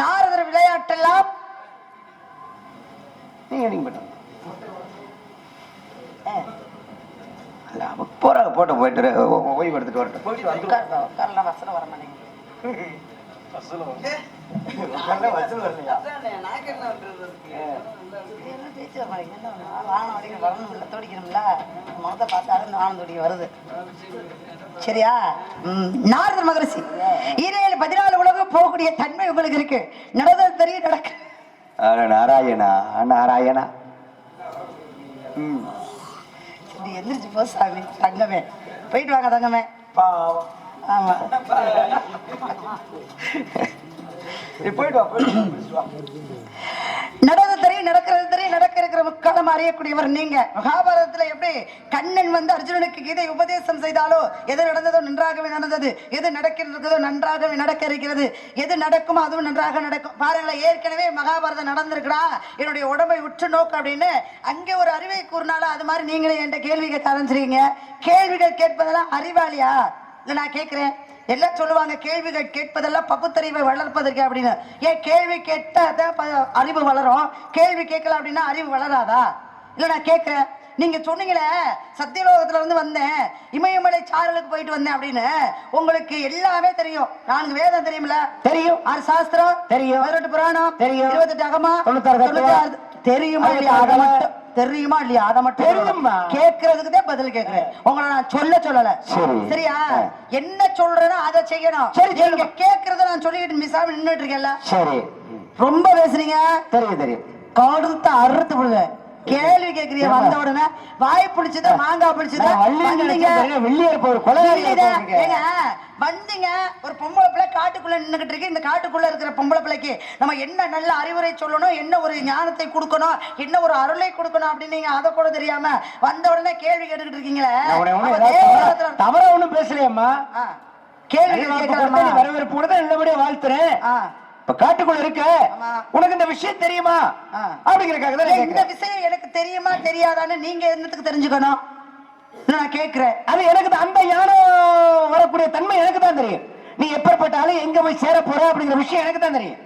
நாரதர் விளையாட்டெல்லாம். போறாங்க போட்டு போயிட்டு ஓய்வு எடுத்துட்டு வரட்டும். வானம் வரைக்கும் வரணும்ல, துடிக்கணும்ல? முகத்தை பார்த்தாலே இந்த வானம் துடிக்க வருது. சரியா? ம், நாரதர் மகரிஷி. ஈரேழு பதினாலு உலகம் போகக்கூடிய தன்மை உங்களுக்கு இருக்கு. நடந்தது தெரியும் நடக்க. நாராயணா நாராயணா. எந்திரிச்சு போ சாமி. தங்கமே. போயிட்டு வாங்க தங்கமே. பாவம். ஆமா. நீ போயிட்டு வா போயிட்டு வா. நடந்தது தெரியும் நடக்கிறது தெரியும் நடக்க இருக்கிற முக்காலம் அறியக்கூடியவர் நீங்க. மகாபாரதத்துல எப்படி கண்ணன் வந்து அர்ஜுனனுக்கு கீதை உபதேசம் செய்தாலோ எது நடந்ததோ நன்றாகவே நடந்தது எது நடக்கிறதோ நன்றாகவே நடக்க இருக்கிறது எது நடக்குமோ அதுவும் நன்றாக நடக்கும். பாருங்களேன் ஏற்கனவே மகாபாரதம் நடந்திருக்குடா என்னுடைய உடம்பை உற்று நோக்கு அப்படின்னு அங்கே ஒரு அறிவை கூறினாலும் அது மாதிரி நீங்களே என்கிட்ட கேள்வி கேட்க ஆரம்பிச்சிருக்கீங்க. கேள்விகள் கேட்பதெல்லாம் அறிவாளியா? இல்ல நான் கேட்கிறேன். எல்லாம் சொல்லுவாங்க? கேள்விகள் கேட்பதெல்லாம் பகுத்தறிவை வளர்ப்பதற்கு அப்படின்னு. ஏன் கேள்வி கேட்டாதான் ப- அறிவு வளரும். கேள்வி கேட்கல அப்படின்னா அறிவு வளராதா? இல்ல நான் கேட்கிறேன். நீங்க சொன்னீங்களே சத்தியலோகத்துல இருந்து வந்தேன். இமயமலை சாரலுக்கு போயிட்டு வந்தேன் அப்படின்னு. உங்களுக்கு எல்லாமே தெரியும். நான்கு வேதம் தெரியுமில தெரியும். ஆறு சாஸ்திரம் தெரியும். பதினெட்டு புராணம் தெரியும். இருபத்தெட்டு அகமா தொண்ணூத்தாறு தத்துவம். தொண்ணூத்தாறு தெரியுமா இல்லையா? அதை மட்டும் தெரியுமா. கேட்கறதுக்கு தான் பதில் கேட்கிறேன். உங்களை நான் சொல்ல சொல்லல. சரி. சரியா. என்ன சொல்றேனோ அதை செய்யணும். சரி, நீங்க கேட்கறத நான் சொல்லிட்டு மிசாம நின்னுட்டு இருக்கேன்ல. சரி. ரொம்ப பேசுறீங்க. தெரியும் தெரியும். கடுத்த அறுத்து விடுங்க. கேள்வி கேக்குறீங்க? வந்த உடனே வாய் பிடிச்சத மாங்காய் பிடிச்சத? வந்தீங்க. ஒரு. ஏங்க, வந்தீங்க ஒரு பொம்பளை பிள்ளை காட்டுக்குள்ள நின்னுகிட்டு இருக்கு. இந்த காட்டுக்குள்ள இருக்கிற பொம்பளை பிள்ளைக்கு நம்ம என்ன நல்ல அறிவுரை சொல்லணும் என்ன ஒரு ஞானத்தை கொடுக்கணும் என்ன ஒரு அருளை கொடுக்கணும் அப்படின்னு நீங்க அதை கூட தெரியாம வந்த உடனே கேள்வி கேட்டுக்கிட்டு இருக்கீங்களே. தவறா- ஒண்ணும் பேசலையேம்மா. கேள்வி வரவேற்பு கொடுத்தா நல்லபடியா வாழ்த்துறேன். இப்ப காட்டுக்குள்ள இருக்க. உனக்கு இந்த விஷயம் தெரியுமா. அப்படிங்கறக்காக தான் இந்த. விஷயம் எனக்கு தெரியுமா தெரியாதான்னு நீங்க என்னத்துக்கு தெரிஞ்சுக்கணும் நான் கேக்குறேன் அது எனக்கு அந்த ஞானம் வரக்கூடிய தன்மை எனக்கு தான் தெரியும் நீ எப்பேற்பட்ட ஆளு எங்க போய் சேர போற அப்படிங்கிற விஷயம் எனக்கு தான் தெரியும்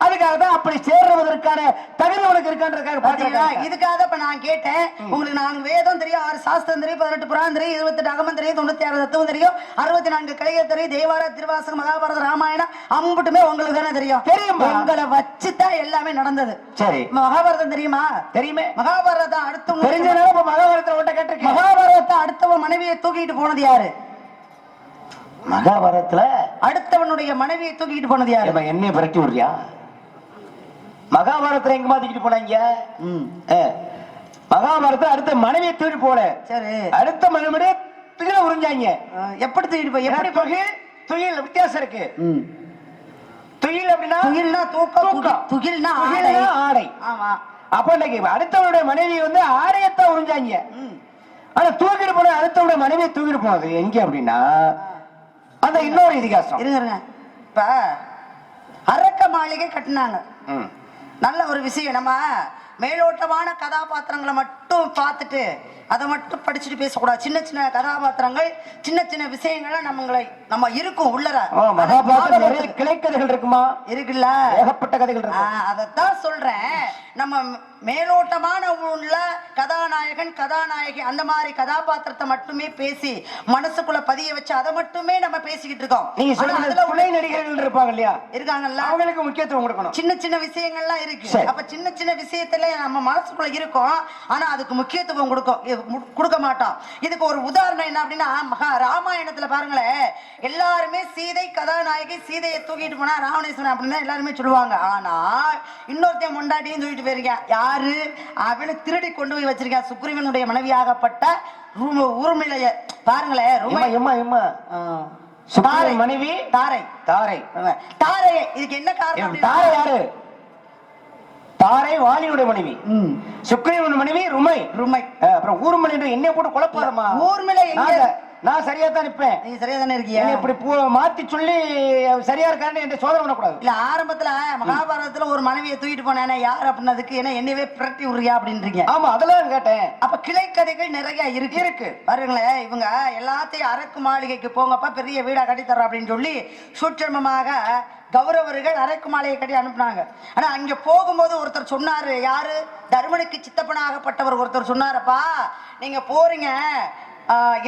அதுக்காக தான் அப்படி சேர்றதற்கான தகுதி உனக்கு இருக்கான்றதுக்காக பாத்தீங்களா இதுக்காக இப்ப நான் கேட்டேன். உங்களுக்கு நான்கு வேதம் தெரியும் ஆறு சாஸ்திரம் தெரியும் பதினெட்டு புராணம் தெரியும் இருபத்தெட்டு அகமம் தெரியும் தொண்ணூத்தி ஆறு தத்துவம் தெரியும் அறுபத்தி நான்கு கலைகள் தெரியும் தேவார திருவாசகம் மகாபாரத ராமாயணம் அம்புட்டுமே உங்களுக்கு தானே தெரியும். தெரியுமா? உங்களை வச்சுதான் எல்லாமே நடந்தது. சரி. மகாபாரதம் தெரியுமா? தெரியுமே. மகாபாரதம் அடுத்த தெரிஞ்சதுனால இப்ப மகாபாரதத்துல ஒன்றை கேட்டிருக்கேன். மகாபாரதத்தை அடுத்தவன் மனைவியை தூக்கிட்டு போனது யாரு? மகாபாரதத்துல? அடுத்தவனுடைய மனைவியை தூக்கிட்டு போனது யாரு? என்னைய விரட்டி விடுறியா? மகாபாரதத்துல எங்க மாத்திக்கிட்டு போனாங்க. மகாபாரதத்துல அடுத்த மனைவியை தூக்கி போல சரி. அடுத்த மனைவியே துகில உறிஞ்சாங்க. எப்படி தூக்கிட்டு போய் எப்படி துகில் துயில் வித்தியாசம் இருக்கு. ம். துயில் அப்படின்னா துகில்னா தூக்கம் தூக்கம். துகில்- துகில்னா ஆடை. ஆமா. அப்ப இன்னைக்கு அடுத்தவனுடைய மனைவி வந்து ஆடையத்தான் உறிஞ்சாங்க. ம். ஆனா தூக்கிட்டு போன அடுத்தவனுடைய மனைவியை தூக்கிட்டு போனது எங்க அப்படின்னா அந்த இன்னொரு இதிகாசம். இருங்க. இப்ப அரக்க மாளிகை கட்டினாங்க. ம். நல்ல ஒரு விஷயம். நம்ம மேலோட்டமான கதாபாத்திரங்களை மட்டும் பார்த்துட்டு அதை மட்டும் படிச்சுட்டு பேசக்கூடாது. சின்ன சின்ன கதாபாத்திரங்கள் சின்ன சின்ன விஷயங்களை நம்மங்களை நம்ம இருக்கும் உள்ளர. மகாபாரதம் கிளைக்கதைகள் இருக்குமா? இருக்குல்ல. ஏகப்பட்ட கதைகள் இருக்கு அதைத்தான் சொல்றேன். நம்ம மேலோட்டமான உள்ள கதாநாயகன் கதாநாயகி அந்த மாதிரி கதாபாத்திரத்தை மட்டுமே பேசி மனசுக்குள்ள பதிய வச்சு அதை மட்டுமே நம்ம பேசிக்கிட்டு இருக்கோம். நீங்க ஆனா சொல்றது அதுல துணை நடிகர்கள் இருப்பாங்க இல்லையா? இருக்காங்கல்ல. அவங்களுக்கு முக்கியத்துவம் கொடுக்கணும். சின்ன சின்ன விஷயங்கள்லாம் இருக்கு. அப்ப சின்ன சின்ன விஷயத்துல நம்ம மனசுக்குள்ள இருக்கும். ஆனா அதுக்கு முக்கியத்துவம் கொடுக்கும். கொடுக்க மாட்டோம் இதுக்கு ஒரு உதாரணம் என்ன அப்படின்னா மகா ராமாயணத்துல பாருங்களேன் எல்லாருமே சீதை கதாநாயகி சீதையை தூக்கிட்டு போனா ராவணேஸ்வரன் அப்படின்னு தான் எல்லாருமே சொல்லுவாங்க. ஆனா இன்னொருத்தையும் முண்டாட்டியும் தூக்கிட்டு போயிருக்கேன். யாரு? அவனை திருடி கொண்டு போய் வச்சிருக்கேன். சுக்ரீவனுடைய மனைவியாகப்பட்ட ரும- உருமிளைய பாருங்களேன் மனைவி? தாரை. தாரை. தாரை. இதுக்கு என்ன காரணம் தாரை யாரு? தாரை வாலியுடைய மனைவி. ம். சுக்ரீவன் மனைவி ருமை. ருமை. அப்புறம் ஊர்மலை என்னை போட்டு எங்க நாங்க நான் சரியா தான் நிப்பேன் நீ சரியா தானே இருக்கியா இப்படி மாத்தி சொல்லி சரியா இருக்கான்னு என்கிட்ட சோதனை பண்ணக்கூடாது. இல்ல ஆரம்பத்துல மகாபாரதத்துல ஒரு மனைவியை தூக்கிட்டு போனானே யார் அப்படின்னதுக்கு என்ன என்னவே பிரட்டி விடுறியா அப்படின்றீங்க. ஆமா அதெல்லாம் கேட்டேன். அப்ப கிளை கதைகள் நிறைய இருக்கு. இருக்கு. பாருங்களேன் இவங்க எல்லாத்தையும் அரக்கு மாளிகைக்கு போங்கப்பா பெரிய வீடா கட்டி தர்றோம் அப்படின்னு சொல்லி சூட்சமமாக கௌரவர்கள் அரக்கு மாளிகை கட்டி அனுப்புனாங்க. ஆனா அங்க போகும்போது ஒருத்தர் சொன்னாரு யாரு? தருமனுக்கு சித்தப்பனாகப்பட்டவர் ஒருத்தர் சொன்னாரப்பா நீங்க போறீங்க.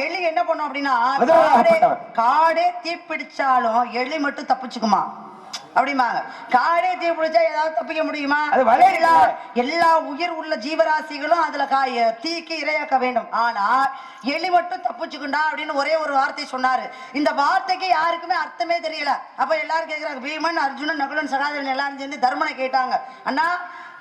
எலி என்ன பண்ணும் அப்படின்னா காடே தீப்பிடிச்சாலும் எலி மட்டும் தப்பிச்சுக்குமா? அப்படிம்பாங்க. காடே தீ பிடிச்சா ஏதாவது தப்பிக்க முடியுமா? எல்லா. எல்லா உயிர் உள்ள ஜீவராசிகளும் அதுல தீக்கு இரையாக்க வேண்டும். ஆனா எலி மட்டும் தப்பிச்சுக்குண்டா அப்படின்னு ஒரே ஒரு வார்த்தை சொன்னாரு. இந்த வார்த்தைக்கு யாருக்குமே அர்த்தமே தெரியல. அப்ப எல்லாரும் கேக்குறாங்க பீமன் அர்ஜுனன் நகுலன் சகாதரன் எல்லாரும் சேர்ந்து தர்மனை கேட்டாங்க. அண்ணா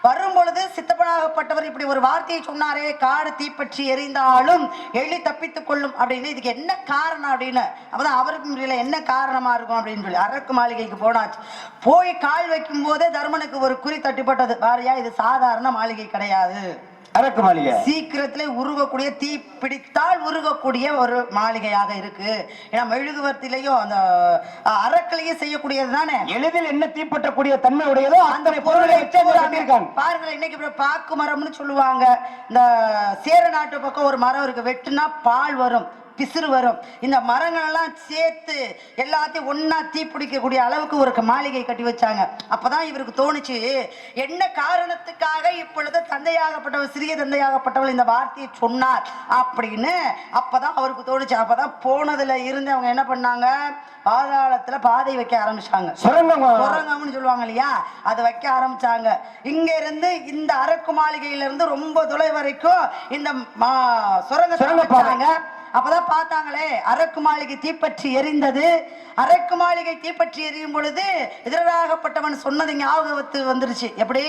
வரும் பொழுது சித்தப்பனாகப்பட்டவர் இப்படி ஒரு வார்த்தையை சொன்னாரே காடு தீப்பற்றி எரிந்தாலும் எலி தப்பித்துக் கொள்ளும் அப்படின்னு. இதுக்கு என்ன காரணம் அப்படின்னு? அப்பதான் அவருக்கு முடியல என்ன காரணமா இருக்கும் அப்படின்னு சொல்லி அரக்கு மாளிகைக்கு போனாச்சு. போய் கால் வைக்கும் போதே தர்மனுக்கு ஒரு குறி தட்டிப்பட்டது. பாரியா இது சாதாரண மாளிகை கிடையாது. அரக்கு மாளிகை. சீக்கிரத்திலே உருகக்கூடிய தீ பிடித்தால் உருகக்கூடிய ஒரு மாளிகையாக இருக்கு. ஏன்னா மெழுகுவர்த்திலையும் அந்த அரக்கிலையும் செய்யக்கூடியது தானே? எளிதில் என்ன தீப்பற்றக்கூடிய தன்மை உடையதோ அந்த பொருளை பாருங்களேன் இன்னைக்கு பாக்கு மரம்னு சொல்லுவாங்க. இந்த சேர நாட்டு பக்கம் ஒரு மரம் இருக்கு. வெட்டுனா பால் வரும். பிசிறு வரும் இந்த மரங்கள் எல்லாம் சேர்த்து எல்லாத்தையும் ஒண்ணா தீ பிடிக்கக்கூடிய அளவுக்கு ஒரு மாளிகை கட்டி வச்சாங்க. அப்பதான் இவருக்கு தோணுச்சு என்ன காரணத்துக்காக இப்பொழுது தந்தையாகப்பட்டவர் சிறிய தந்தையாகப்பட்டவள் இந்த வார்த்தையை சொன்னார் அப்படின்னு அப்பதான் அவருக்கு தோணுச்சு. அப்பதான் போனதுல இருந்து அவங்க என்ன பண்ணாங்க? பாதாளத்துல பாதை வைக்க ஆரம்பிச்சாங்க. சுரங்கம்? சுரங்கம்னு சொல்லுவாங்க இல்லையா? அதை வைக்க ஆரம்பிச்சாங்க. இங்க இருந்து இந்த அரக்கு மாளிகையில இருந்து ரொம்ப தொலை வரைக்கும் இந்த சுரங்கப்பாதை. அமைச்சாங்க அப்பதான் பார்த்தாங்களே அரக்கு மாளிகை தீப்பற்றி எரிந்தது. அரக்கு மாளிகை தீப்பற்றி எரியும் பொழுது எதிராகப்பட்டவன் சொன்னது ஞாபகத்து வந்துருச்சு. எப்படி?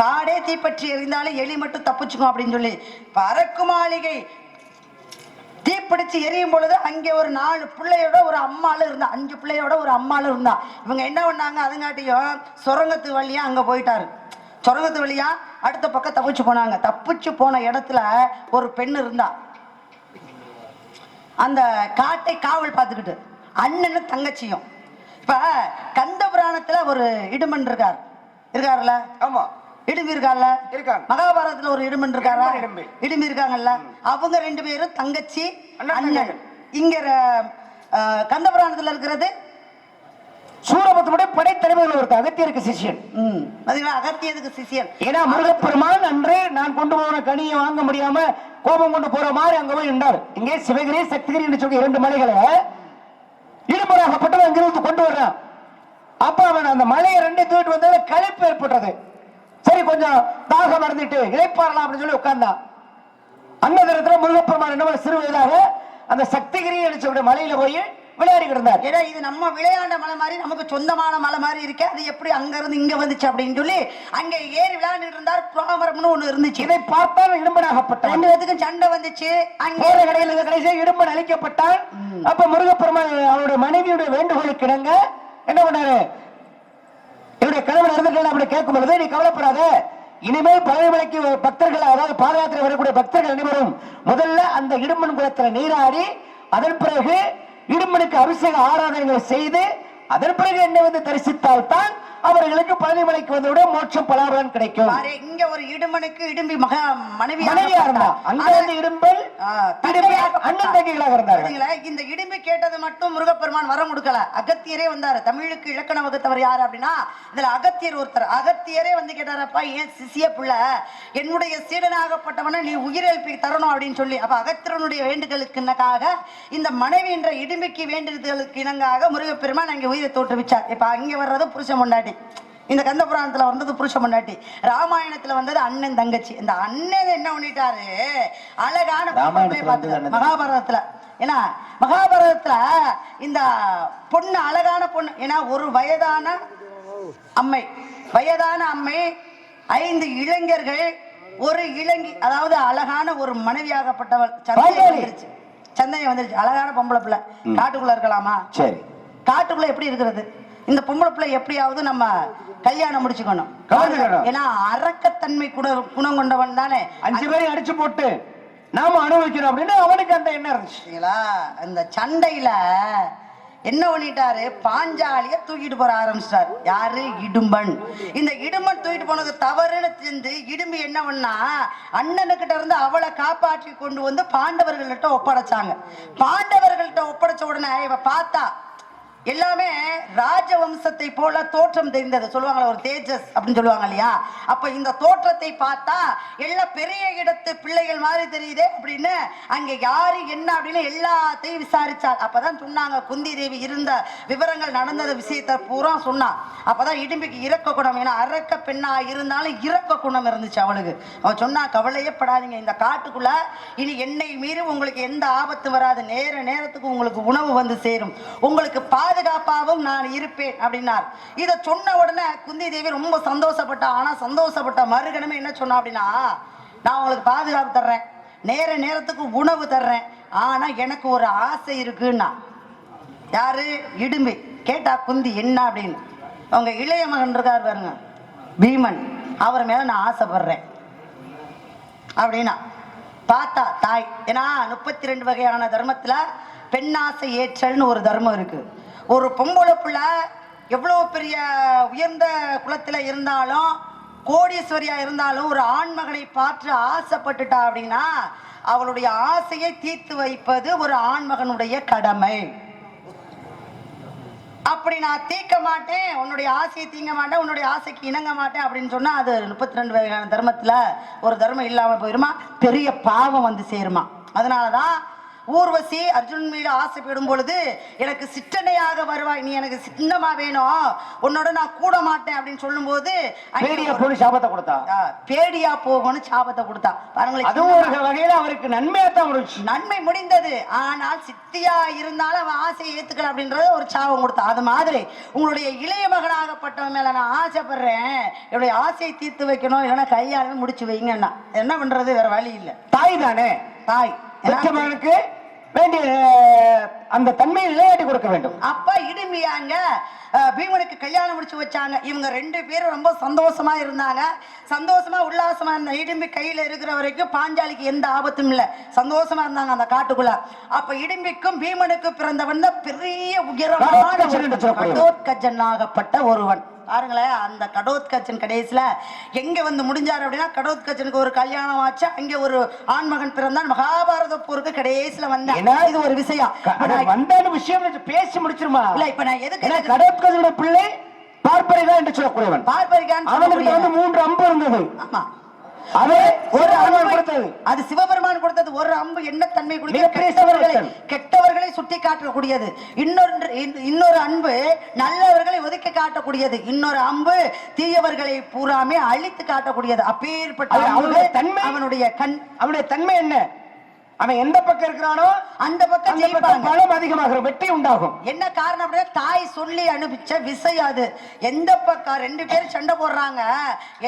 காடே தீப்பற்றி எரிந்தாலும் எலி மட்டும் தப்பிச்சுக்கும் அப்படின்னு சொல்லி. இப்போ அரக்கு மாளிகை தீப்பிடிச்சு எரியும் பொழுது அங்கே ஒரு நாலு பிள்ளையோட ஒரு அம்மாளும் இருந்தா. அஞ்சு பிள்ளையோட ஒரு அம்மாளும் இருந்தா. இவங்க என்ன பண்ணாங்க? அதுங்காட்டியும் சுரங்கத்து வழியா அங்க போயிட்டாரு. சுரங்கத்து வழியா அடுத்த பக்கம் தப்பிச்சு போனாங்க. தப்பிச்சு போன இடத்துல ஒரு பெண் இருந்தா. அந்த காட்டை காவல் பார்த்துக்கிட்டு அண்ணனும் தங்கச்சியும். இப்ப கந்த புராணத்துல ஒரு இடுமன் இருக்கார். இருக்காருல்ல? ஆமா. இடும்பி இருக்கார்ல? இருக்காங்க. மகாபாரதத்துல ஒரு இடுமன் இருக்காரா? இடும்பி. இருக்காங்கல்ல? அவங்க ரெண்டு பேரும் தங்கச்சி அண்ணன். இங்க கந்த புராணத்துல இருக்கிறது சூரபத்துடைய படைத்தலைவர் ஒருத்தர் அகத்தியருக்கு சிஷ்யன். ம், பாத்தீங்களா அகத்தியதுக்கு சிசியன் ஏன்னா முருகப்பெருமான் அன்று நான் கொண்டு போன கனியை வாங்க முடியாம கோபம் கொண்டு போற மாதிரி அங்க போய் நின்றார். இங்கே சிவகிரி சக்திகிரி என்று சொல்லி இரண்டு மலைகளை இடுமுறையாகப்பட்டவன் அங்கிருந்து கொண்டு வர்றான் அப்ப அவன் அந்த மலையை ரெண்டு தூக்கிட்டு வந்ததுல களைப்பு ஏற்பட்டது. சரி கொஞ்சம் தாகம் அடைஞ்சிட்டு இழைப்பாரலாம் அப்படின்னு சொல்லி உட்கார்ந்தான். அந்த நேரத்துல முருகப்பெருமான் என்ன பண்ண சிறு வயதாக அந்த சக்திகிரி என்று மலையில போய் விளையாடி கிடந்தார் ஏன்னா இது நம்ம விளையாண்ட மலை மாதிரி நமக்கு சொந்தமான மலை மாதிரி இருக்கு அது எப்படி அங்க இருந்து இங்க வந்துச்சு அப்படின்னு சொல்லி அங்க ஏறி விளையாண்டுட்டு இருந்தார். புராமரம்னு ஒண்ணு இருந்துச்சு. இதை பார்த்தால் இடும்பனாகப்பட்டவன் ரெண்டு பேத்துக்கும் சண்டை வந்துச்சு. அங்க கடையில் கடைசியாக இடும்பன் அழிக்கப்பட்டான். அப்ப முருகப்பெருமான் அவருடைய மனைவியுடைய வேண்டுகோளுக்கு இணங்க என்ன பண்ணாரு? என்னுடைய கணவன் இருந்துட்டு அப்படி கேட்கும் பொழுது நீ கவலைப்படாத. இனிமேல் பழனிமலைக்கு பக்தர்கள் அதாவது பாத யாத்திரை வரக்கூடிய பக்தர்கள் அனைவரும் முதல்ல அந்த இடும்பன் குளத்துல நீராடி அதன் பிறகு இடும்பனுக்கு அபிஷேக ஆராதனைகள் செய்து அதன் பிறகு என்னை வந்து தரிசித்தால் தான் அவர்களுக்கு பழனிமலைக்கு வந்தவிட மோட்சம் பலாபலன் கிடைக்கும். இங்க ஒரு இடுமனுக்கு இடும்பி மக மனைவி மனைவியா இருந்தா அங்க வந்து இடும்பல் இடும்பி அண்ணன் தங்கிகளாக இருந்தார்கள். இந்த இடும்பி கேட்டது மட்டும் முருகப்பெருமான் வரம் கொடுக்கல. அகத்தியரே வந்தாரு. தமிழுக்கு இலக்கண வகுத்தவர் யாரு அப்படின்னா இதுல அகத்தியர் ஒருத்தர். அகத்தியரே வந்து கேட்டாரப்பா ஏன் சிசிய புள்ள? என்னுடைய சீடனாகப்பட்டவனை நீ உயிரெழுப்பி தரணும் அப்படின்னு சொல்லி. அப்ப அகத்தியனுடைய வேண்டுதலுக்குனக்காக இந்த மனைவி என்ற இடும்பிக்கு வேண்டுதலுக்கு இணங்காக முருகப்பெருமான் அங்கே உயிரை தோற்றுவிச்சார். இப்ப அங்கே வர்றது புருஷன் பொண்டாட்டி இந்த கந்த புராணத்துல வந்தது புருஷ பொண்டாட்டி ராமாயணத்துல வந்தது அண்ணன் தங்கச்சி. இந்த அண்ணன் என்ன பண்ணிட்டாரு? அழகான மகாபாரதத்துல. ஏன்னா மகாபாரதத்துல இந்த பொண்ணு அழகான பொண்ணு. ஏன்னா ஒரு வயதான அம்மை. வயதான அம்மை ஐந்து இளைஞர்கள் ஒரு இளங்கி அதாவது அழகான ஒரு மனைவியாகப்பட்டவள். வந்துருச்சு. சந்தேகம் வந்துருச்சு. அழகான பொம்பளை பிள்ளை. காட்டுக்குள்ள இருக்கலாமா? சரி. காட்டுக்குள்ள எப்படி இருக்கிறது? இந்த பொம்பளை பிள்ளை எப்படியாவது நம்ம கல்யாணம் முடிச்சுக்கணும். ஏன்னா அரக்கத்தன்மை குண குணம் கொண்டவன் தானே. அஞ்சு பேரையும் அடிச்சு போட்டு நாம அனுபவிக்கணும் அப்படின்னு அவனுக்கு அந்த எண்ணம் இருந்துச்சு. சரிங்களா அந்த சண்டையில என்ன பண்ணிட்டாரு? பாஞ்சாலிய தூக்கிட்டு போற ஆரம்பிச்சிட்டாரு. யாரு? இடும்பன். இந்த இடும்பன் தூக்கிட்டு போனது தவறுன்னு தெரிந்து இடும்பி என்ன பண்ணா அண்ணனுக்கிட்ட இருந்து அவளை காப்பாற்றி கொண்டு வந்து பாண்டவர்கள்ட்ட ஒப்படைச்சாங்க. பாண்டவர்கள்ட்ட ஒப்படைச்ச உடனே இவ பார்த்தா எல்லாமே ராஜவம்சத்தை போல தோற்றம் தெரிந்தது. சொல்லுவாங்களா ஒரு தேஜஸ் அப்படின்னு சொல்லுவாங்க இல்லையா? அப்ப இந்த தோற்றத்தை பார்த்தா எல்லாம் பெரிய இடத்து பிள்ளைகள் மாதிரி தெரியுதே அப்படின்னு அங்க யாரு என்ன அப்படின்னு எல்லாத்தையும் விசாரிச்சார் அப்பதான் சொன்னாங்க குந்தி தேவி இருந்த விவரங்கள் நடந்தது விஷயத்தை பூரா சொன்னான் அப்பதான் இடும்பிக்கு இறக்க குணம் ஏன்னா அரக்க பெண்ணா இருந்தாலும் இறக்க குணம் இருந்துச்சு அவளுக்கு. அவன் சொன்னா கவலையே படாதீங்க இந்த காட்டுக்குள்ள இனி என்னை மீறி உங்களுக்கு எந்த ஆபத்து வராது. நேர நேரத்துக்கு உங்களுக்கு உணவு வந்து சேரும். உங்களுக்கு பாதுகாப்பாகவும் நான் இருப்பேன் அப்படின்னார். இதை சொன்ன உடனே குந்தி தேவி ரொம்ப சந்தோஷப்பட்டா. ஆனால் சந்தோஷப்பட்ட மறுகணமே என்ன சொன்னா அப்படின்னா நான் உங்களுக்கு பாதுகாப்பு தர்றேன். நேர நேரத்துக்கு உணவு தர்றேன். ஆனால் எனக்கு ஒரு ஆசை இருக்குன்னா. யாரு? இடுமை கேட்டா குந்தி என்ன? அப்படின்னு. அவங்க இளைய மகன் இருக்கார் பாருங்க பீமன். அவர் மேல நான் ஆசைப்படுறேன். அப்படின்னா பார்த்தா தாய். ஏன்னா முப்பத்தி ரெண்டு வகையான தர்மத்துல பெண்ணாசை ஏற்றல்னு ஒரு தர்மம் இருக்கு. ஒரு பொம்பளை பிள்ளை எவ்வளோ பெரிய உயர்ந்த குலத்தில் இருந்தாலும் கோடீஸ்வரியா இருந்தாலும் ஒரு ஆண்மகனை பார்த்து ஆசைப்பட்டுட்டா அப்படின்னா அவளுடைய ஆசையை தீர்த்து வைப்பது ஒரு ஆண்மகனுடைய கடமை. அப்படி நான் தீர்க்க மாட்டேன் உன்னுடைய ஆசையை தீங்க மாட்டேன் உன்னுடைய ஆசைக்கு இணங்க மாட்டேன் அப்படின்னு சொன்னா அது முப்பத்தி ரெண்டு வகையான தர்மத்துல ஒரு தர்மம் இல்லாம போயிருமா? பெரிய பாவம் வந்து சேருமா. அதனாலதான் ஊர்வசி அர்ஜுன் மீது ஆசைப்படும் பொழுது எனக்கு சிற்றனையாக வருவாய் நீ எனக்கு சின்னமா வேணும். உன்னோட நான் கூட மாட்டேன் அப்படின்னு சொல்லும்போது பேடிய சாபத்தை கொடுத்தா? பேடியா போகணும்னு சாபத்தை கொடுத்தா. பாருங்களேன் அதுவும் ஒரு வகையில அவருக்கு நன்மையா தான் நன்மை முடிந்தது. ஆனால் சித்தியா இருந்தாலும் அவன் ஆசையை ஏத்துக்கல அப்படின்றது ஒரு சாபம் கொடுத்தா. அது மாதிரி உங்களுடைய இளைய மகனாகப்பட்டவன் மேல நான் ஆசைப்படுறேன். என்னுடைய ஆசையை தீர்த்து வைக்கணும். இல்லைன்னா கையாலுமே முடிச்சு வைங்கன்னா என்ன பண்றது? வேற வழி இல்லை. தாய் தானே? தாய். பெற்ற மகனுக்கு வேண்டிய அந்த தன்மையை விளையாட்டி கொடுக்க வேண்டும். அப்பா இடுமியாங்க பீமனுக்கு கல்யாணம் முடிச்சு வச்சாங்க. இவங்க ரெண்டு பேரும் ரொம்ப சந்தோஷமா இருந்தாங்க. சந்தோஷமா உல்லாசமா இருந்த இடும்பி கையில இருக்கிற வரைக்கும் பாஞ்சாலிக்கு எந்த ஆபத்தும் இல்ல. சந்தோஷமா இருந்தாங்க அந்த காட்டுக்குள்ள. அப்ப இடும்பிக்கும் பீமனுக்கு பிறந்தவன் தான் பெரிய உயரமான. கடோத்கஜனாகப்பட்ட ஒருவன். பாருங்களேன் அந்த கடோத்கஜன் கடைசியில எங்க வந்து முடிஞ்சாரு அப்படின்னா கடோத்கஜனுக்கு ஒரு கல்யாணம் ஆச்சு. அங்க ஒரு ஆண்மகன் பிறந்தான். மகாபாரத போருக்கு கடைசியில வந்தான். இது ஒரு விஷயம். வந்தாலும் விஷயம் பேசி முடிச்சிருமா? இல்ல இப்ப நான் எதுக்கு கடற்கரையோட பிள்ளை பார்ப்பரைதான் என்று சொல்லக்கூடியவன். பார்ப்பரிக்கான்னு அவனுக்கு வந்து. மூன்று அம்பு இருந்தது. ஆமா. அது ஒரு சிவபெருமான் கொடுத்தது. அது சிவபெருமான் கொடுத்தது ஒரு அம்பு என்ன தன்மை கெட்டவர்களை. கெட்டவர்களை சுட்டி காட்டக்கூடியது இன்னொன்று இன்- இன்னொரு அன்பு நல்லவர்களை ஒதுக்கி காட்டக்கூடியது. இன்னொரு அம்பு தீயவர்களை பூராமே அழித்து காட்டக்கூடியது. அப்பேற்பட்ட அவனுடைய தன்மை. அவனுடைய கண் அவனுடைய தன்மை என்ன? அவன் எந்த பக்கம் இருக்கிறானோ அந்த பக்கம் ஜெயிப்பாங்க. பலம் அதிகமாகும் வெற்றி உண்டாகும். என்ன காரணம் அப்படின்னா தாய் சொல்லி அனுப்பிச்ச விஷயம் அது. எந்த பக்கம் ரெண்டு பேரும் சண்டை போடுறாங்க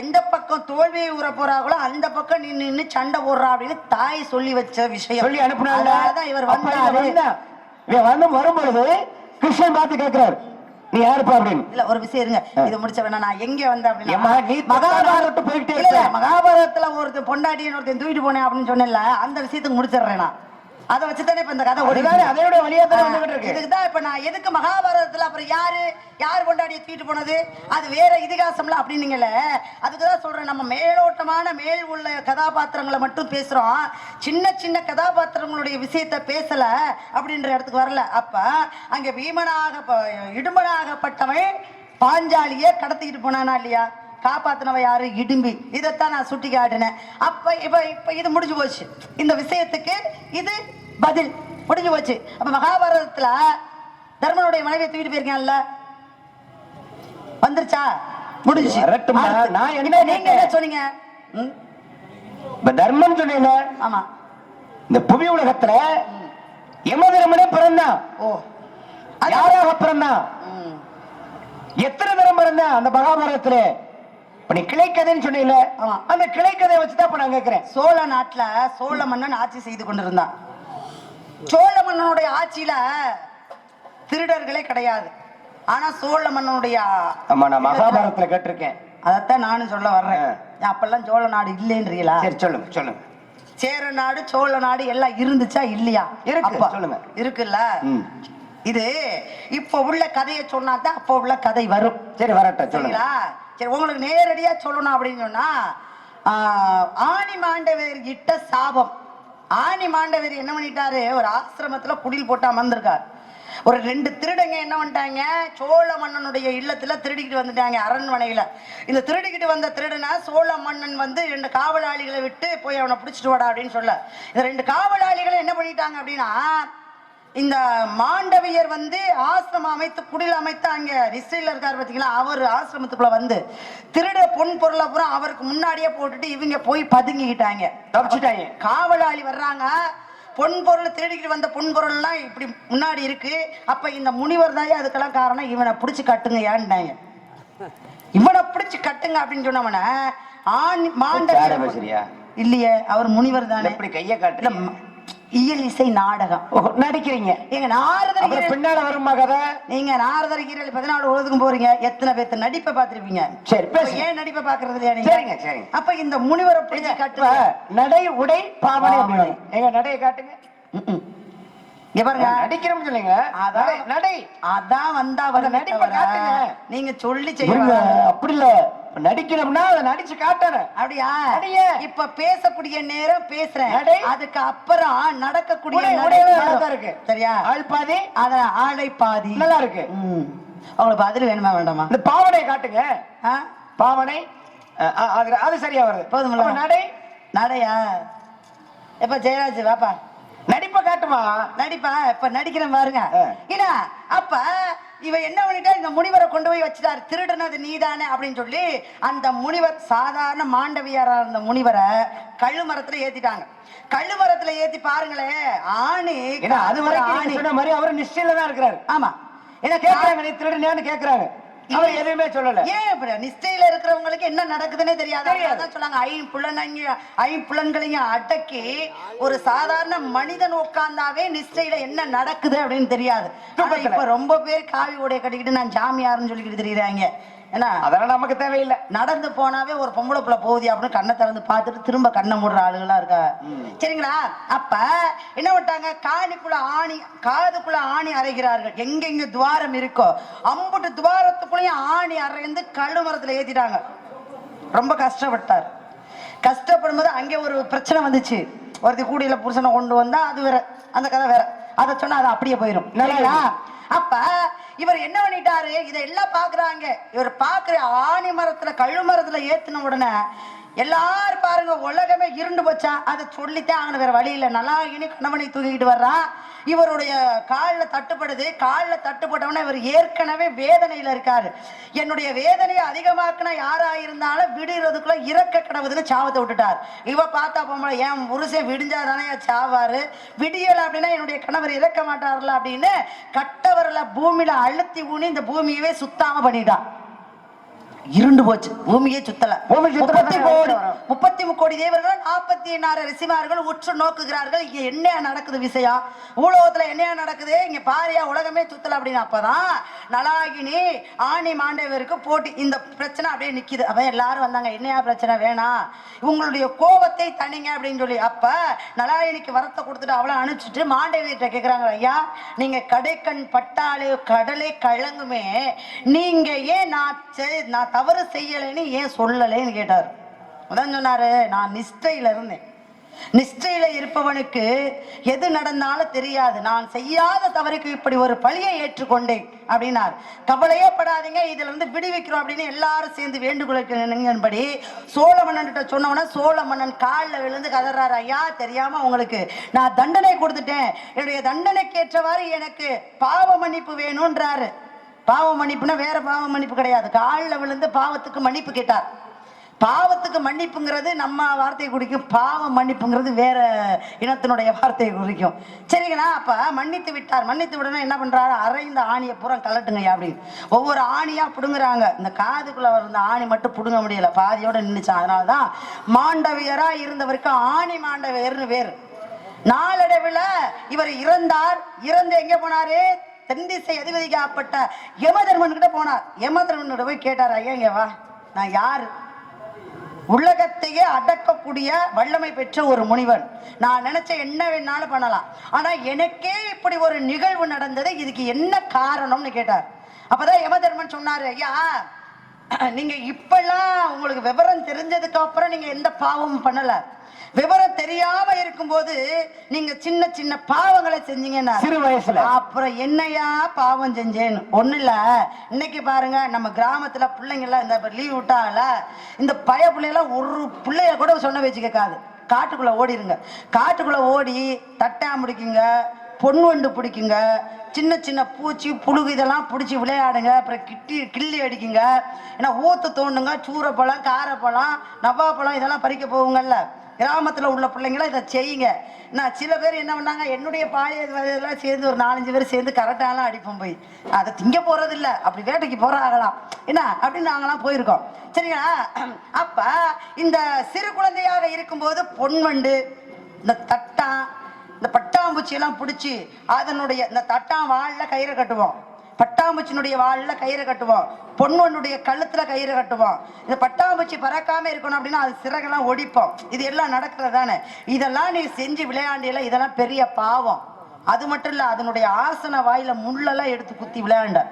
எந்த பக்கம் தோல்வியை உற போறாங்களோ அந்த பக்கம் நீ நின்னு சண்டை போடுறா அப்படின்னு தாய் சொல்லி வச்ச விஷயம். சொல்லி அதனாலதான் இவர் வந்தாரு. வந்து வரும்பொழுது கிருஷ்ணன் பார்த்து கேட்கிறார் நீ யாருப்பா அப்படின்னு? இல்ல ஒரு விஷயம் இருங்க. இது முடிச்ச வேணா நான் எங்க வந்தேன் நீ அப்படின்னா மகாபாரதத்தை விட்டு போயிட்டே. மகாபாரதத்துல ஒருத்தன் பொண்டாட்டின்னு ஒருத்தன் தூக்கிட்டு போனேன் அப்படின்னு சொன்னேன்ல அந்த விஷயத்துக்கு முடிச்சிடுறேன் நான். அதை வச்சுதானே இப்ப இந்த கதை இருக்கு. அதையோட வழியா தானே வந்துகிட்டு இருக்கு. இதுக்கு தான் இப்ப நான் எதுக்கு மகாபாரதத்துல அப்புறம் யாரு யார் கொண்டாடிய தூக்கிட்டு போனது? அது வேற இதிகாசம்ல அப்படின்னீங்கல்ல. அதுக்கு தான் சொல்றேன் நம்ம மேலோட்டமான மேல் உள்ள கதாபாத்திரங்களை மட்டும் பேசுறோம். சின்ன சின்ன கதாபாத்திரங்களுடைய விஷயத்த பேசல அப்படின்ற இடத்துக்கு வரல. அப்ப அங்க பீமனாக இடும்பனாகப்பட்டவன் பாஞ்சாலிய கடத்திக்கிட்டு போனானா இல்லையா? காப்பாத்தினவ யாரு? இடும்பி. இதைத்தான் நான் சுட்டி காட்டினேன் அப்ப இப்ப இப்ப இது முடிஞ்சு போச்சு. இந்த விஷயத்துக்கு இது பதில். முடிஞ்சு போச்சு. அப்ப மகாபாரதத்துல தர்மனுடைய மனைவியை தூக்கிட்டு போயிருக்கான்ல. வந்துருச்சா. அடுத்து. நான் என்ன நீங்க என்ன? சொன்னீங்க? இப்ப தர்மம் சொன்னீங்க ஆமா. இந்த புவி உலகத்துல யமதர்மனே பிறந்தான். ஓ. யாராக பிறந்தான். எத்தனை தரம் பிறந்தான் அந்த மகாபாரதத்துல? இப்ப நீ கிளைக்கதைன்னு சொன்னீங்க ஆமா. அந்த கிளைக்கதையை வச்சுதான் இப்ப நான் கேட்கிறேன் சோழ நாட்டுல சோழ மன்னன் ஆட்சி செய்து கொண்டிருந்தான். சோழ மன்னனுடைய ஆட்சியில திருடர்களே கிடையாது. ஆனா சோழ மன்னனுடைய ஆமா நான் மகாபாரதத்துல கேட்டிருக்கேன். அதைத்தான் நானும் சொல்ல வர்றேன். அப்பெல்லாம் சோழ நாடு இல்லைன்றீங்களா? சரி சொல்லுங்க சொல்லுங்க. சேர நாடு சோழ நாடு எல்லாம் இருந்துச்சா இல்லையா? இருக்கு, அப்ப. சொல்லுங்க. இருக்குல்ல? ம். இது இப்ப உள்ள கதையை சொன்னா தான் அப்ப உள்ள கதை வரும். சரி வரட்டும் சொல்லுங்க. சரிங்களா? சரி உங்களுக்கு நேரடியா சொல்லணும் அப்படின்னு சொன்னா ஆணி மாண்டவர் கிட்ட சாபம். ஆணி மாண்டவர் என்ன பண்ணிட்டாரு? ஒரு ஆசிரமத்துல குடில் போட்டு அமர்ந்திருக்கார். ஒரு ரெண்டு திருடங்க என்ன பண்ணிட்டாங்க? சோழ மன்னனுடைய இல்லத்துல திருடிக்கிட்டு வந்துட்டாங்க அரண்மனையில. இந்த திருடிக்கிட்டு வந்த திருடனா சோழ மன்னன் வந்து ரெண்டு காவலாளிகளை விட்டு போய் அவனை பிடிச்சிட்டு வாடா அப்படின்னு சொல்ல. இந்த ரெண்டு காவலாளிகளை என்ன பண்ணிட்டாங்க அப்படின்னா இந்த மாண்டவியர் வந்து ஆசிரமம் அமைத்து குடில் அமைத்து அங்க ரிஸ்டில் இருக்காரு பாத்தீங்களா? அவர் ஆசிரமத்துக்குள்ள வந்து திருட பொன் பொருளை பூரா அவருக்கு முன்னாடியே போட்டுட்டு இவங்க போய் பதுங்கிக்கிட்டாங்க. தப்பிச்சுட்டாங்க. காவலாளி வர்றாங்க. பொன் பொருள் திருடிக்கிட்டு வந்த பொன் பொருள்லாம் இப்படி முன்னாடி இருக்கு. அப்ப இந்த முனிவர் தான் அதுக்கெல்லாம் காரணம்? இவனை பிடிச்சு கட்டுங்க ஏன்ட்டாங்க இவனை பிடிச்சு கட்டுங்க அப்படின்னு சொன்னவன ஆண் பேசுறியா? இல்லையே அவர் முனிவர் தானே. எப்படி கைய இல்ல, காட்டு ம- இயல் இசை நாடகம் நடிக்கிறீங்க. எங்க நாரதர் பின்னால வருமா கதை? நீங்க நாரதர் ஈரல் பதினாலு உலகத்துக்கும் போறீங்க. எத்தனை பேர்த்த நடிப்பை பார்த்திருப்பீங்க? சரி. ஏன் நடிப்பை பாக்குறது இல்லையா நீங்க? சரிங்க, சரிங்க. அப்ப இந்த முனிவரை பிடிச்சு கட்டுங்க. நடை உடை பாவனை எங்க நடையை காட்டுங்க. நடிக்கிறோம் சொல்லுங்க அதான். நடை, அதான் வந்தா நடிப்பை. நீங்க சொல்லி இருங்க, செய்ய அப்படி இல்ல. நடிக்கணும்னா அதை நடிச்சு காட்டுறேன் அப்படியா? நடிங்க. இப்ப பேசக்கூடிய நேரம் பேசுறேன். அதுக்கு அப்புறம் நடக்கக்கூடிய இருக்கு. சரியா? ஆள் பாதி அத ஆளை பாதி நல்லா இருக்கு. ம். உங்களுக்கு பதில் வேணுமா வேண்டாமா? இந்த பாவனை காட்டுங்க? பாவனை. அது சரியா வருது? அப்ப நடை. நடையா? எப்ப ஜெயராஜ் வாப்பா. நடிப்பை காட்டுமா? நடிப்பா? இப்ப நடிக்கிறேன் பாருங்க. ஏன்னா அப்ப இவ என்ன பண்ணிட்டா இந்த முனிவரை கொண்டு போய் வச்சுட்டாரு. திருடுனது நீதானே அப்படின்னு சொல்லி அந்த முனிவர் சாதாரண மாண்டவியாரா இருந்த முனிவரை கழுமரத்துல ஏத்திட்டாங்க. கழுமரத்துல ஏத்தி பாருங்களேன் ஆணி அது மாதிரி அவர் நிச்சயில தான் இருக்கிறாரு. ஆமா. ஏன்னா கேக்குறாங்க நீ திருடுனேன்னு கேக்குறாங்க. அவர் எதுவுமே சொல்லல. ஏன் இப்படி? நிஷ்டையில இருக்கிறவங்களுக்கு என்ன நடக்குதுன்னே தெரியாது. அதான் சொன்னாங்க ஐம்புலனையும் ஐம்புலன்களையும் அடக்கி ஒரு சாதாரண மனிதன் உட்கார்ந்தாவே நிஷ்டையில என்ன நடக்குது அப்படின்னு தெரியாது. இப்ப ரொம்ப பேர் காவி உடைய கட்டிக்கிட்டு நான் சாமியாருன்னு சொல்லிக்கிட்டு தெரியுறாங்க. ஏன்னா அதெல்லாம் நமக்கு தேவையில்லை. நடந்து போனாவே ஒரு பொம்பளை புள்ள போகுது அப்படின்னு கண்ணை திறந்து பார்த்துட்டு திரும்ப கண்ணை மூடுற ஆளுகளா இருக்கா? சரிங்களா? அப்ப என்ன பண்ணிட்டாங்க? காணிக்குள்ள ஆணி காதுக்குள்ள ஆணி அரைகிறார்கள். எங்கெங்க துவாரம் இருக்கோ அம்புட்டு துவாரத்துக்குள்ளேயும் ஆணி அரைந்து கழுமரத்துல ஏத்திட்டாங்க. ரொம்ப கஷ்டப்பட்டார். கஷ்டப்படும் போது அங்கே ஒரு பிரச்சனை வந்துச்சு. ஒருத்தி கூடியில புருஷனை கொண்டு வந்தா அது வேற. அந்த கதை வேற. அதை சொன்னா அது அப்படியே போயிடும் நல்லா சரிங்களா அப்ப இவர் என்ன பண்ணிட்டாரு? இதெல்லாம் பாக்குறாங்க இவர் பாக்குற ஆணி மரத்துல கழு மரத்துல ஏத்தின உடனே எல்லாரும் பாருங்க உலகமே இருண்டு போச்சா? அதை சொல்லித்தான் அவனுக்கு வேற வழி இல்லை. நல்லா இனி கணவனை தூக்கிக்கிட்டு வர்றான் இவருடைய காலில் தட்டுப்படுது. காலில் தட்டுப்பட்டவன இவர் ஏற்கனவே வேதனையில் இருக்காரு. என்னுடைய வேதனையை அதிகமாக்குனா யாராக இருந்தாலும் விடுறதுக்குள்ள இறக்க கிடவுதுன்னு சாவத்தை விட்டுட்டார். இவ பார்த்தா பொம்பளை என் புருஷன் விடிஞ்சாதானே சாவாரு? விடியல அப்படின்னா என்னுடைய கணவர் இறக்க மாட்டார்ல அப்படின்னு கட்டவரில் பூமியில அழுத்தி ஊனி இந்த பூமியவே சுத்தாம பண்ணிட்டான். இருண்டு போச்சு. பூமியே சுத்தல. பூமி முப்பத்தி கோடி. முப்பத்தி முக்கோடி தேவர்கள் நாற்பத்தி எண்ணாயிரம் ரிசிமார்கள் உற்று நோக்குகிறார்கள். இங்க என்ன நடக்குது விஷயம் ஊலகத்துல என்ன நடக்குது? இங்க பாரியா உலகமே சுத்தல அப்படின்னு அப்பதான் நலாகினி ஆணி மாண்டவருக்கு போட்டி. இந்த பிரச்சனை அப்படியே நிக்குது. அப்ப எல்லாரும் வந்தாங்க என்னையா பிரச்சனை வேணாம் உங்களுடைய கோபத்தை தணிங்க அப்படின்னு சொல்லி. அப்ப நலாயினிக்கு வரத்தை கொடுத்துட்டு அவளை அனுப்பிச்சிட்டு மாண்டவியிட்ட கேக்குறாங்க ஐயா நீங்க கடைக்கண் பட்டாலே கடலே கலங்குமே நீங்க ஏன் நான் செ- நான் தவறு செய்யலைன்னு ஏன் சொல்லலைன்னு கேட்டார். அதான் சொன்னாரு நான் நிஷ்டையில இருந்தேன். நிஷ்டையில இருப்பவனுக்கு எது நடந்தாலும் தெரியாது. நான் செய்யாத தவறுக்கு இப்படி ஒரு பழியை ஏற்றுக்கொண்டேன் அப்படின்னார். கவலையே படாதீங்க இதுல இருந்து விடுவிக்கிறோம் அப்படின்னு எல்லாரும் சேர்ந்து வேண்டுகோளுக்கு சோழ மன்னன்கிட்ட சொன்னவன சோழ மன்னன் காலில் விழுந்து கதறாரு. ஐயா தெரியாம உங்களுக்கு நான் தண்டனை கொடுத்துட்டேன். என்னுடைய தண்டனைக்கு ஏற்றவாறு எனக்கு பாவ மன்னிப்பு வேணும்ன்றாரு. பாவ மன்னிப்புனா வேற பாவ மன்னிப்பு கிடையாது. காலில் விழுந்து பாவத்துக்கு மன்னிப்பு கேட்டார். பாவத்துக்கு மன்னிப்புங்கிறது நம்ம வார்த்தையை குறிக்கும். பாவ மன்னிப்புங்கிறது வேற இனத்தினுடைய வார்த்தையை குறிக்கும். சரிங்களா? அப்ப மன்னித்து விட்டார். மன்னித்து விடனா என்ன பண்றாரு? அரைந்த ஆணியை பூரா கலட்டுங்கய்யா அப்படின்னு. ஒவ்வொரு ஆணியா புடுங்குறாங்க. இந்த காதுக்குள்ள இருந்த ஆணி மட்டும் புடுங்க முடியல. பாதியோட நின்றுச்சான் அதனாலதான் மாண்டவியரா இருந்தவருக்கு ஆணி மாண்டவியர்னு வேறு நாளடைவில் இவர் இறந்தார். இறந்து எங்கே போனாரு? தென் திசை அதிபதிக்கப்பட்ட யமதர்மன் கிட்ட போனார். யமதர்மன்கிட்ட போய் கேட்டார் ஐயா இங்க வா. நான் யாரு? உலகத்தையே அடக்கக்கூடிய வல்லமை பெற்ற ஒரு முனிவன். நான் நினைச்ச என்ன வேணாலும் பண்ணலாம். ஆனா எனக்கே இப்படி ஒரு நிகழ்வு நடந்தது. இதுக்கு என்ன காரணம்னு கேட்டார். அப்பதான் யமதர்மன் சொன்னாரு ஐயா நீங்க இப்பெல்லாம் உங்களுக்கு விவரம் தெரிஞ்சதுக்கு அப்புறம் நீங்க எந்த பாவமும் பண்ணல. விவரம் தெரியாம இருக்கும்போது நீங்க சின்ன சின்ன பாவங்களை செஞ்சீங்கன்னா சிறு வயசுல. அப்புறம் என்னையா பாவம் செஞ்சேன்னு? ஒண்ணு இல்ல. இன்னைக்கு பாருங்க நம்ம கிராமத்துல பிள்ளைங்க எல்லாம் இந்த லீவ் விட்டாங்கல்ல இந்த பய பிள்ளைலாம் ஒரு பிள்ளைய கூட சொன்ன வச்சு கேட்காது காட்டுக்குள்ள ஓடிடுங்க காட்டுக்குள்ள ஓடி தட்டா முடிக்குங்க. பொன்வண்டு பிடிக்குங்க. சின்ன சின்ன பூச்சி புழுகு இதெல்லாம் பிடிச்சி விளையாடுங்க. அப்புறம் கிட்டி கிள்ளி அடிக்குங்க. ஏன்னா ஊத்து தோண்டுங்க சூரப்பழம் காரப்பழம் நவ்வாப்பழம் இதெல்லாம் பறிக்க போகுங்கல்ல. கிராமத்தில் உள்ள பிள்ளைங்களும் இதை செய்யுங்க. நான் சில பேர் என்ன பண்ணாங்க என்னுடைய பாலிய இதெல்லாம் சேர்ந்து ஒரு நாலஞ்சு பேர் சேர்ந்து கரெக்டாலாம் அடிப்போம் போய். அதை திங்க போகிறதில்ல அப்படி வேட்டைக்கு போகிறாங்களாம் என்ன? அப்படின்னு நாங்களாம் போயிருக்கோம். சரிங்களா? அப்போ இந்த சிறு குழந்தையாக இருக்கும்போது பொன்வண்டு இந்த தட்டான் இந்த பட்டாம்பூச்சி எல்லாம் பிடிச்சி அதனுடைய இந்த தட்டான் வால்ல கயிறை கட்டுவோம். பட்டாம்பூச்சினுடைய வால்ல கயிறை கட்டுவோம். பொண்ணுடைய கழுத்துல கயிறை கட்டுவோம். இந்த பட்டாம்பூச்சி பறக்காம இருக்கணும் அப்படின்னா அது சிறகெல்லாம் ஒடிப்போம். இது எல்லாம் நடக்கிறது தானே இதெல்லாம் நீ செஞ்சு விளையாண்டியல இதெல்லாம் பெரிய பாவம். அது மட்டும் இல்ல அதனுடைய ஆசன வாயில முள்ளெல்லாம் எடுத்து குத்தி விளையாண்ட.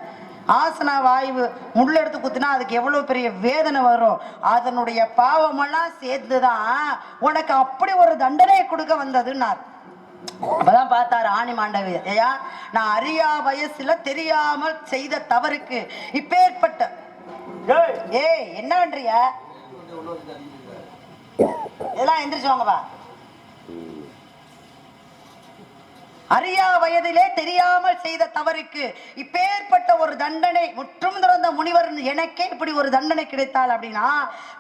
ஆசன வாயு முள் எடுத்து குத்தினா அதுக்கு எவ்வளவு பெரிய வேதனை வரும். அதனுடைய பாவமெல்லாம் சேர்ந்துதான் உனக்கு அப்படி ஒரு தண்டனையை கொடுக்க வந்ததுன்னார். அப்பதான் பார்த்தாரு ஆணி மாண்டவி. ஐயா நான் அறியா வயசுல தெரியாமல் செய்த தவறுக்கு இப்பேற்பட்ட ஏய்! என்ன பண்றிய இதெல்லாம் எந்திரிச்சு வாங்கப்பா. அறியா வயதிலே தெரியாமல் செய்த தவறுக்கு இப்பேற்பட்ட ஒரு தண்டனை முற்றும் துறந்த முனிவர் எனக்கே இப்படி ஒரு தண்டனை கிடைத்தால் அப்படின்னா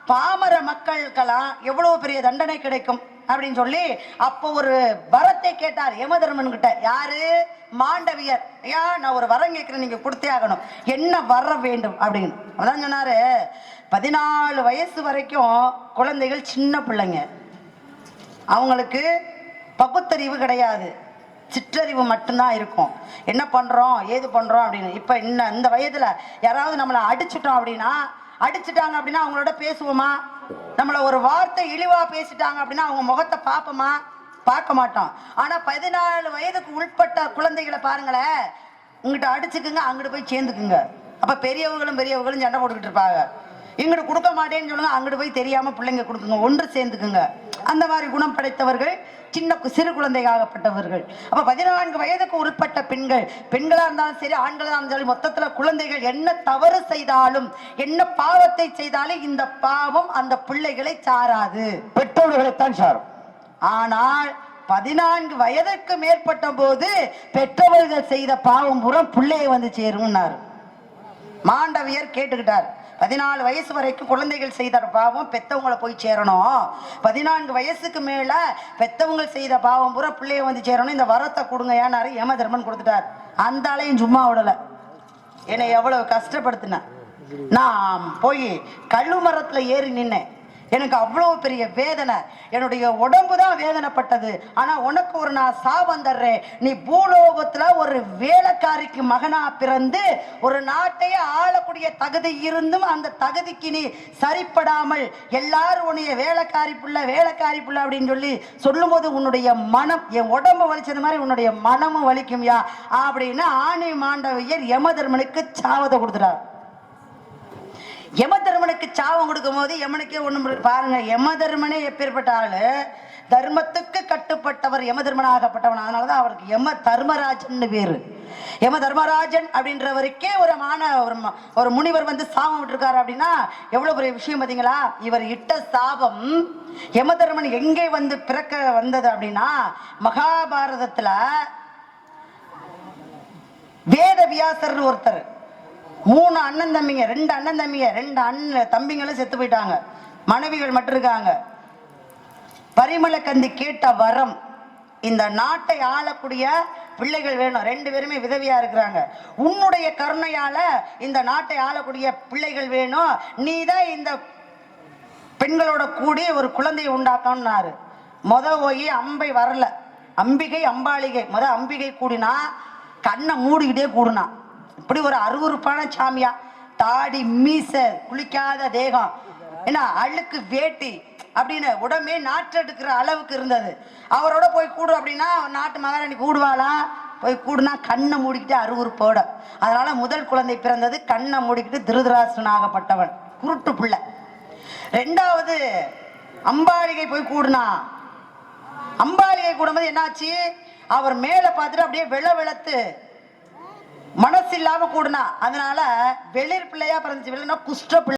பாமர மக்களுக்கெல்லாம் எவ்வளவு பெரிய தண்டனை கிடைக்கும்? அப்படின்னு சொல்லி அப்போ ஒரு வரத்தை கேட்டார் யமதர்மன் கிட்ட. யாரு? மாண்டவியர். ஐயா நான் ஒரு வரம் கேட்கிறேன் நீங்க கொடுத்தே ஆகணும். என்ன வர வேண்டும் அப்படின்னு. அதான் சொன்னாரு பதினாலு வயசு வரைக்கும் குழந்தைகள் சின்ன பிள்ளைங்க. அவங்களுக்கு பகுத்தறிவு கிடையாது. சிற்றறிவு மட்டும்தான் இருக்கும். என்ன பண்றோம்? ஏது பண்றோம் அப்படின்னு. இப்ப இன்னும் இந்த வயதுல யாராவது நம்மளை அடிச்சிட்டோம் அப்படின்னா அடிச்சிட்டாங்க அப்படின்னா அவங்களோட பேசுவோமா? நம்மள ஒரு வார்த்தை இழிவா பேசிட்டாங்க அப்படின்னா அவங்க முகத்தை பார்ப்போமா? பார்க்க மாட்டோம். ஆனா பதினாலு வயதுக்கு உட்பட்ட குழந்தைகளை பாருங்களேன். உங்ககிட்ட அடிச்சுக்குங்க அங்கிட்டு போய் சேர்ந்துக்குங்க. அப்ப பெரியவங்களும் பெரியவங்களும் சண்டை போட்டுக்கிட்டு இருப்பாங்க. இங்கிட்டு கொடுக்க மாட்டேன்னு சொல்லுங்க அங்கிட்டு போய் தெரியாம பிள்ளைங்க கொடுக்குங்க. ஒன்று சேர்ந்துக்குங்க. அந்த மாதிரி குணம் படைத்தவர்கள் சின்ன சிறு குழந்தையாகப்பட்டவர்கள் அப்ப பதினான்கு வயதுக்கு உட்பட்ட பெண்கள் பெண்களா இருந்தாலும் சரி ஆண்களா இருந்தாலும் சரி மொத்தத்துல குழந்தைகள் என்ன தவறு செய்தாலும் என்ன பாவத்தை செய்தாலும் இந்த பாவம் அந்த பிள்ளைகளை சாராது. பெற்றோர்களைத்தான் சாரும். ஆனால் பதினான்கு வயதுக்கு மேற்பட்ட போது பெற்றவர்கள் செய்த பாவம் புறம் பிள்ளையை வந்து சேரும்னாரு. மாண்டவியர் கேட்டுக்கிட்டார். பதினாலு வயசு வரைக்கும் குழந்தைகள் செய்த பாவம் பெத்தவங்களை போய் சேரணும். பதினான்கு வயசுக்கு மேல பெத்தவங்க செய்த பாவம் பூரா பிள்ளைய வந்து சேரணும். இந்த வரத்தை கொடுங்க ஏன்னாரு யம தர்மன் கொடுத்துட்டார். அந்த ஆளையும் சும்மா விடல. என்னை எவ்வளவு கஷ்டப்படுத்தின. நான் போய் கல்லு மரத்துல ஏறி நின்னேன். எனக்கு அவ்வளவு பெரிய வேதனை. என்னுடைய உடம்பு தான் வேதனைப்பட்டது. ஆனா உனக்கு ஒரு நான் சாபம் தர்றேன். நீ பூலோகத்துல ஒரு வேலைக்காரிக்கு மகனா பிறந்து ஒரு நாட்டையே ஆளக்கூடிய தகுதி இருந்தும் அந்த தகுதிக்கு நீ சரிப்படாமல் எல்லாரும் உன்னைய வேலைக்காரி புள்ள வேலைக்காரி புள்ள அப்படின்னு சொல்லி சொல்லும்போது உன்னுடைய மனம் என் உடம்பு வலிச்சது மாதிரி உன்னுடைய மனமும் வலிக்கும்யா அப்படின்னு ஆணி மாண்டவியர் யமதர்மனுக்கு சாவத்தை கொடுத்துட்டார். யமதர்மனுக்கு சாபம் கொடுக்கும் போது யமனுக்கே ஒண்ணும் பாருங்க யமதர்மனே எப்பேற்பட்ட ஆளு? தர்மத்துக்கு கட்டுப்பட்டவர் யமதர்மனாகப்பட்டவன். அதனாலதான் அவருக்கு யம தர்மராஜன் பேரு. யம தர்மராஜன் அப்படின்றவருக்கே ஒரு மான ஒரு ஒரு முனிவர் வந்து சாபம் விட்டுருக்காரு அப்படின்னா எவ்வளவு பெரிய விஷயம் பார்த்தீங்களா? இவர் இட்ட சாபம் யமதர்மன் எங்கே வந்து பிறக்க வந்தது அப்படின்னா மகாபாரதத்துல வேத வியாசர்னு ஒருத்தர். மூணு அண்ணன் தம்பிங்க ரெண்டு அண்ணன் தம்பிங்க ரெண்டு அண்ணன் தம்பிங்களும் செத்து போயிட்டாங்க. மனைவிகள் மட்டும் இருக்காங்க. பரிமளக்கந்தி கேட்ட வரம் இந்த நாட்டை ஆளக்கூடிய பிள்ளைகள் வேணும். ரெண்டு பேருமே விதவியா இருக்கிறாங்க. உன்னுடைய கருணையால இந்த நாட்டை ஆளக்கூடிய பிள்ளைகள் வேணும். நீ தான் இந்த பெண்களோட கூடி ஒரு குழந்தையை உண்டாக்கணும்னாரு. முத போய் அம்பை வரல. அம்பிகை அம்பாளிகை. முத அம்பிகை கூடினா கண்ணை மூடிக்கிட்டே கூடுனா. அப்படி ஒரு அருவருப்பான சாமியா? தாடி மீச குளிக்காத தேகம். என்ன அழுக்கு வேட்டி அப்படின்னு உடம்பே நாற்றெடுக்கிற அளவுக்கு இருந்தது. அவரோட போய் கூடு அப்படின்னா நாட்டு மகாராணி கூடுவாளா? போய் கூடுனா கண்ணை மூடிக்கிட்டு அருவறுப்போட அதனால முதல் குழந்தை பிறந்தது கண்ணை மூடிக்கிட்டு திருதராசனாகப்பட்டவன். குருட்டு பிள்ளை. ரெண்டாவது அம்பாளிகை போய் கூடுனா. அம்பாளிகை கூடும்போது என்னாச்சு? அவர் மேல பார்த்துட்டு அப்படியே வெள்ள வெளத்து மனசு இல்லாம கூடுனா அதனால வெளிர் பிள்ளையா பிறந்துச்சு. வெளினா குஷ்ட பிள்ளை.